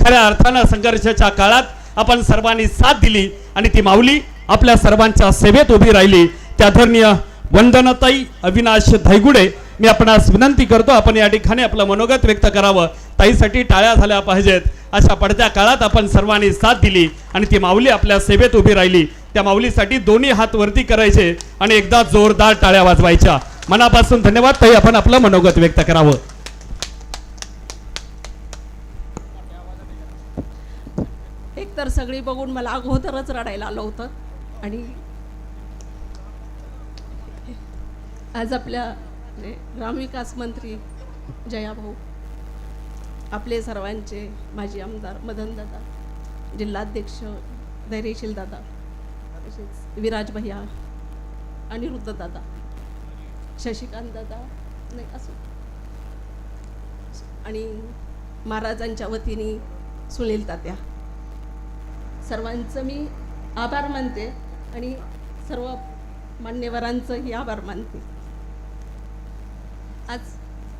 खऱ्या अर्थानं संघर्षाच्या काळात आपण सर्वांनी साथ दिली आणि ती माऊली आपल्या सर्वांच्या सेवेत उभी राहिली. त्या आदरणीय वंदनताई अविनाश धैगुडे मी आपणास विनंती करतो आपण या ठिकाणी आपलं मनोगत व्यक्त करावं. ताईसाठी टाळ्या झाल्या पाहिजेत. अशा पडत्या काळात आपण सर्वांनी साथ दिली आणि ती माऊली आपल्या सेवेत उभी राहिली. त्या माऊलीसाठी दोन्ही हात वरती करायचे आणि एकदा जोरदार टाळ्या वाजवायच्या. मनापासून धन्यवाद ताई. आपण आपलं मनोगत व्यक्त करावं. एक तर सगळी बघून मला अगोदरच रडायला आलं होतं. आणि आज आपल्या ग्रामविकास मंत्री जयाभाऊ आपले सर्वांचे माजी आमदार मदनदादा जिल्हाध्यक्ष धैर्यशील दादा तसेच विराज भैया अनिरुद्ध दादा शशिकांत दादा नाही असो. आणि महाराजांच्या वतीने सुनील तात्या. सर्वांचं मी आभार मानते आणि सर्व मान्यवरांचंही आभार मानते. आज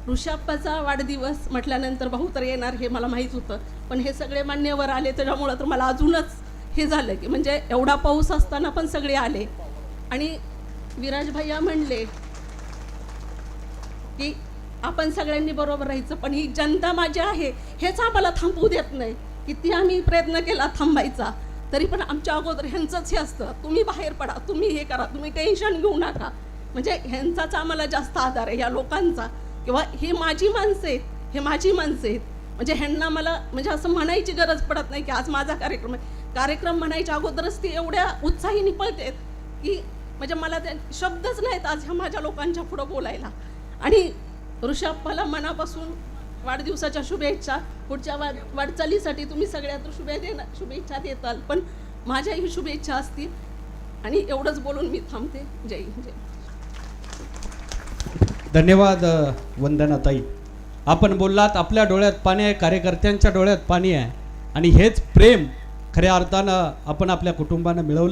ऋषाप्पाचा वाढदिवस म्हटल्यानंतर भाऊ तर येणार हे मला माहीत होतं पण हे सगळे मान्यवर आले त्याच्यामुळं तर मला अजूनच हे झालं की म्हणजे एवढा पाऊस असताना पण सगळे आले. आणि विराज भैया म्हणले की आपण सगळ्यांनी बरोबर राहायचं पण ही जनता माझी आहे हेच आम्हाला थांबवू देत नाही. किती आम्ही प्रयत्न केला थांबायचा तरी पण आमच्या अगोदर ह्यांचंच हे असतं. तुम्ही बाहेर पडा तुम्ही हे करा तुम्ही टेन्शन घेऊ नका. म्हणजे ह्यांचाच आम्हाला जास्त आधार आहे या लोकांचा. किंवा हे माझी माणसं आहेत हे माझी माणसं आहेत. म्हणजे ह्यांना मला म्हणजे असं म्हणायची गरज पडत नाही की आज माझा कार्यक्रम आहे. कार्यक्रम म्हणायच्या अगोदरच ती एवढ्या उत्साही पळतेत की म्हणजे मला त्या शब्दच नाहीत आज ह्या माझ्या लोकांच्या पुढं बोलायला. आणि ऋषभला मनापासून वाढदिवसाच्या शुभेच्छा. पुढच्या वाढ वाटचालीसाठी तुम्ही सगळ्यात शुभे देणार शुभेच्छा देताल. पण माझ्याही शुभेच्छा असतील. आणि एवढंच बोलून मी थांबते. जय हिंद, जय धन्यवाद वंदनाताई आपण बोललात आपल्या डोळ्यात पाणी आहे कार्यकर्त्यांच्या डोळ्यात पाणी आहे. आणि हेच प्रेम खऱ्या अर्थानं आपण आपल्या कुटुंबानं मिळवलं